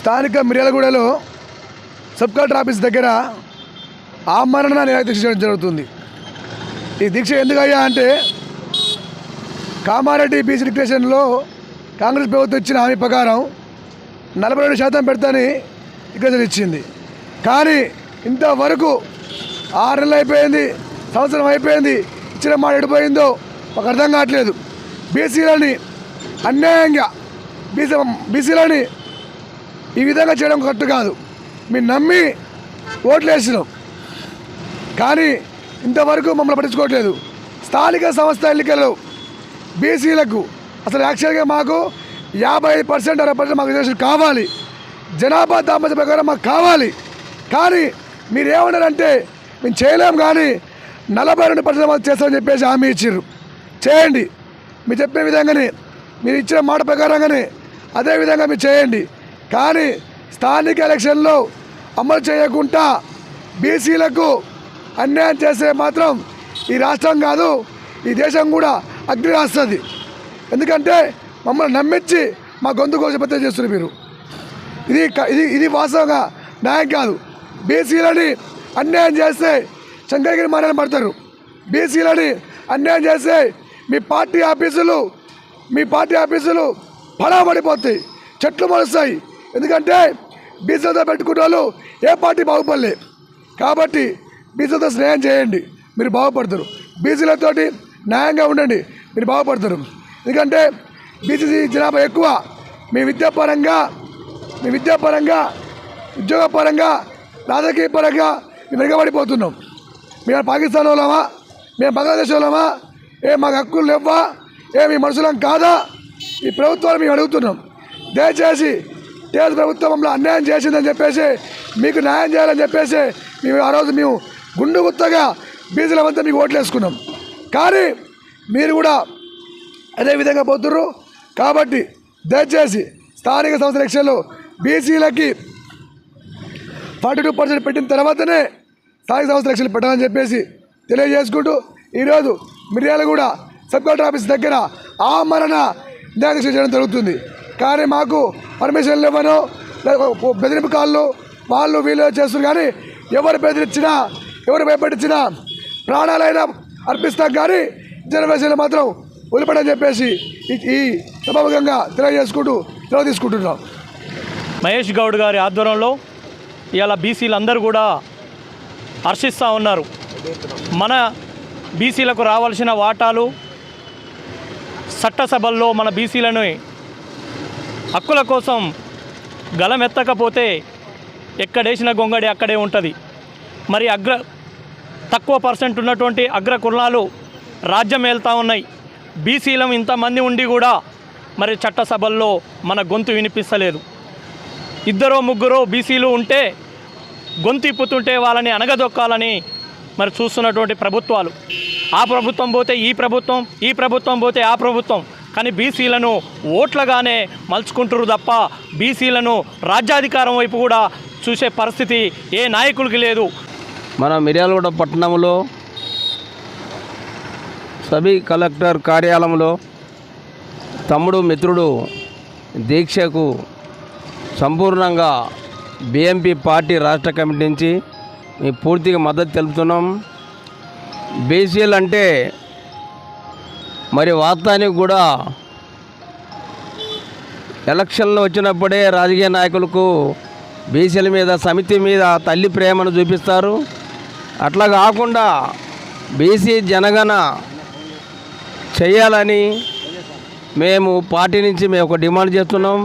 స్థానిక మిర్యాలగూడలో sub collector office దగ్గర ఆమరణ నిరాదీక్ష చేయడం జరుగుతుంది. ఈ దీక్ష ఎందుకు అయ్యా అంటే కామారెడ్డి బీసీ డిక్లరేషన్లో కాంగ్రెస్ ప్రభుత్వం ఇచ్చిన హామీ ప్రకారం నలభై రెండు శాతం పెడతాని డిక్లరేషన్ ఇచ్చింది. కానీ ఇంతవరకు ఆరు నెలలు అయిపోయింది సంవత్సరం అయిపోయింది ఇచ్చిన మాట ఎడిపోయిందో ఒక అర్థం కావట్లేదు. బీసీలని అన్యాయంగా బీసీ బీసీలని ఈ విధంగా చేయడం కరెక్ట్ కాదు. మీరు నమ్మి ఓట్లు వేసినాం కానీ ఇంతవరకు మమ్మల్ని పట్టించుకోవట్లేదు. స్థానిక సంస్థ ఎన్నికల్లో బీసీలకు అసలు యాక్చువల్గా మాకు యాభై పర్సెంట్ అరవై పర్సెంట్ మాకు రిజర్వేషన్ కావాలి. జనాభా దాంపత్య ప్రకారం మాకు కావాలి. కానీ మీరు ఏమన్నారంటే మేము చేయలేము కానీ నలభై రెండు పర్సెంట్ మాకు చేస్తామని చెప్పేసి హామీ ఇచ్చారు చేయండి. మీరు చెప్పిన విధంగానే మీరు ఇచ్చిన మాట ప్రకారంగానే అదే విధంగా మీరు చేయండి. కానీ స్థానిక ఎలక్షన్లు అమలు చేయకుండా బీసీలకు అన్యాయం చేస్తే మాత్రం ఈ రాష్ట్రం కాదు ఈ దేశం కూడా అగ్ని రాస్తుంది. ఎందుకంటే మమ్మల్ని నమ్మించి మా గొంతు కోసం చేస్తున్నారు మీరు. ఇది ఇది ఇది వాస్తవంగా న్యాయం కాదు. బీసీలని అన్యాయం చేస్తే చంద్రగిరి మారని పడతారు. బీసీలని అన్యాయం చేస్తే మీ పార్టీ ఆఫీసులు మీ పార్టీ ఆఫీసులు పడబడిపోతాయి చెట్లు మరుస్తాయి ఎందుకంటే బీసీలతో పెట్టుకున్న వాళ్ళు ఏ పార్టీ బాగుపడలే. కాబట్టి బీసీలతో స్నేహం చేయండి. మీరు బాగుపడతారు. బీసీలతోటి న్యాయంగా ఉండండి. మీరు బాగుపడతారు. ఎందుకంటే బీసీసీ జనాభా ఎక్కువ. మీ విద్యాపరంగా మీ విద్యాపరంగా ఉద్యోగపరంగా రాజకీయ పరంగా మేము మేము పాకిస్తాన్ వాళ్ళమా మేము బంగ్లాదేశ్ వాళ్ళమా ఏ మాకు హక్కులు లేవా ఏ మీ మనుషులం కాదా? ఈ ప్రభుత్వాలు మేము అడుగుతున్నాం. దయచేసి టీఆర్ఎస్ ప్రభుత్వంలో అన్యాయం చేసిందని చెప్పేసి మీకు న్యాయం చేయాలని చెప్పేసి మేము ఆ రోజు మేము గుండు గుత్తగా బీసీలమంతా మీకు ఓట్లు వేసుకున్నాం. కానీ మీరు కూడా అదే విధంగా పోతుర్రు. కాబట్టి దయచేసి స్థానిక సంస్థల ఎలక్షన్లో బీసీలకి ఫార్టీ టూ పర్సెంట్ పెట్టిన తర్వాతనే స్థానిక సంస్థల ఎలక్షన్లు పెట్టాలని చెప్పేసి తెలియజేసుకుంటూ ఈరోజు మిర్యాలగూడ సబ్ కలెక్టర్ ఆఫీస్ దగ్గర ఆమరణ నిరాదీక్ష చేయడం జరుగుతుంది. కానీ మాకు పర్మిషన్లు ఇవ్వను బెదిరింపు కాళ్ళు వాళ్ళు వీళ్ళు చేస్తున్నారు. కానీ ఎవరు బెదిరించినా ఎవరు భయపడించినా ప్రాణాలైనా అర్పిస్తాం కానీ జనరేషన్లు మాత్రం వదిలిపడని చెప్పేసి ఈ- సభాముఖంగా తెలియజేసుకుంటూ సెలవు తీసుకుంటున్నాం. మహేష్ గౌడ్ గారి ఆధ్వర్యంలో ఇవాళ బీసీలు అందరూ కూడా హర్షిస్తూ ఉన్నారు. మన బీసీలకు రావాల్సిన వాటాలు చట్టసభల్లో మన బీసీలను హక్కుల కోసం గలమెత్తకపోతే ఎక్కడేసిన గొంగడి అక్కడే ఉంటుంది. మరి అగ్ర తక్కువ పర్సెంట్ ఉన్నటువంటి అగ్ర కులాలు రాజ్యం వెళ్తూ ఉన్నాయి. బీసీలం ఇంతమంది ఉండి కూడా మరి చట్టసభల్లో మన గొంతు వినిపిస్తలేదు. ఇద్దరో ముగ్గురో బీసీలు ఉంటే గొంతు ఇప్పుతుంటే వాళ్ళని అనగదొక్కాలని మరి చూస్తున్నటువంటి ప్రభుత్వాలు. ఆ ప్రభుత్వం పోతే ఈ ప్రభుత్వం ఈ ప్రభుత్వం పోతే ఆ ప్రభుత్వం. కానీ బీసీలను ఓట్లగానే మలుచుకుంటారు తప్ప బీసీలను రాజ్యాధికారం వైపు కూడా చూసే పరిస్థితి ఏ నాయకులకి లేదు. మన మిర్యాలగూడ పట్టణంలో సబీ కలెక్టర్ కార్యాలయంలో తమ్ముడు మిత్రుడు దీక్షకు సంపూర్ణంగా బిఎంపి పార్టీ రాష్ట్ర కమిటీ నుంచి మేము పూర్తిగా మద్దతు తెలుపుతున్నాం. బీసీలు అంటే మరి వాస్తవానికి కూడా ఎలక్షన్లు వచ్చినప్పుడే రాజకీయ నాయకులకు బీసీల మీద సమితి మీద తల్లి ప్రేమను చూపిస్తారు. అట్లా కాకుండా బీసీ జనగణ చేయాలని మేము పార్టీ నుంచి మేము ఒక డిమాండ్ చేస్తున్నాం.